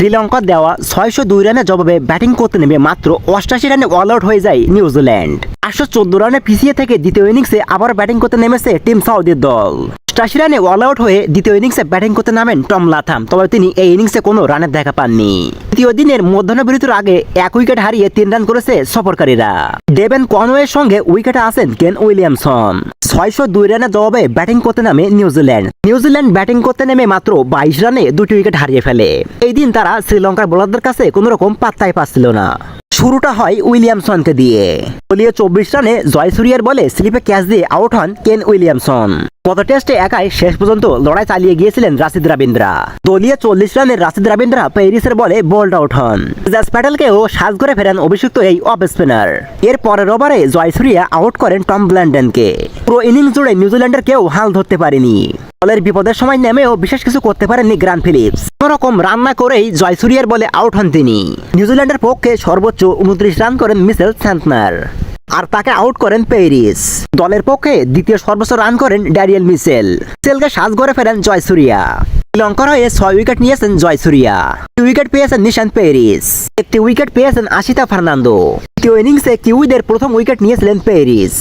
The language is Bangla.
শ্রীলঙ্কার দেওয়া ছয়শো দুই রানের জবাবে ব্যাটিং করতে নেমে মাত্র অষ্টাশি রানে অল আউট হয়ে যায় নিউজিল্যান্ড। আটশো চোদ্দ রানে পিছিয়ে থেকে দ্বিতীয় ইনিংসে আবার ব্যাটিং করতে নেমেছে টিম সাউদির দল। অষ্টাশি রানে অল আউট হয়ে দ্বিতীয় ইনিংসে ব্যাটিং করতে নামেন টম লাথাম, তবে তিনি এই ইনিংসে কোনো রানের দেখা পাননি। তৃতীয় দিনের মধ্যাহ্ন বিরতির আগে এক উইকেট হারিয়ে তিন রান করেছে সফরকারীরা। ডেভেন কনওয়ের সঙ্গে উইকেটে আসেন কেন উইলিয়ামসন। ছয়শো দুই রানের জবাবে ব্যাটিং করতে নামে নিউজিল্যান্ড নিউজিল্যান্ড ব্যাটিং করতে নেমে মাত্র বাইশ রানে দুটি উইকেট হারিয়ে ফেলে। এই দিন তারা শ্রীলঙ্কার বোলারদের কাছে কোনো রকম পাত্তাই পাচ্ছিল না। শুরুটা হয় উইলিয়ামসনকে দিয়ে। দলীয় চব্বিশ রানে জয়সুরিয়ার বলে স্লিপে ক্যাচ দিয়ে আউট হন কেন উইলিয়ামসন। গত টেস্টে একাই শেষ পর্যন্ত লড়াই চালিয়ে গিয়েছিলেন রাশিদ রাবিন্দ্রা। দলীয় চল্লিশ রানের রাশিদ রাবিন্দ্রা প্যারিসের বলে বোল্ড আউট হন। জাস প্যাটেলকেও সাজ করে ফেরেন অভিষিক্ত এই অফ স্পিনার। এর পরের ওভারে জয়সুরিয়া আউট করেন টম ব্ল্যান্ডেনকে। পুরো ইনিংস জুড়ে নিউজিল্যান্ডের কেউ হাল ধরতে পারেনি। দলের বিপদের সময় নেমেও বিশেষ কিছু করতে পারেননি গ্রান ফিলিপস। কোনোরকম রান্না করেই জয়সুরিয়ার বলে আউট হন তিনি। নিউজিল্যান্ডের পক্ষে সর্বোচ্চ উনত্রিশ রান করেন মিসেল স্যান্টনার। আর তাকে আউট করেন প্যারিস দলের পক্ষে দ্বিতীয় সর্বোচ্চ রান করেন ড্যারিয়েল মিসেল। সেলকে সাজ করে ফেরেন জয়সুরিয়া শ্রীলঙ্কার হয়ে ছয় উইকেট নিয়েছেন জয়সুরিয়া উইকেট পেয়েছেন নিশান প্যারিস একটি উইকেট পেয়েছেন আশিতা ফার্নান্দো। দ্বিতীয় ইনিংসে কিউইদের প্রথম উইকেট নিয়েছিলেন প্যারিস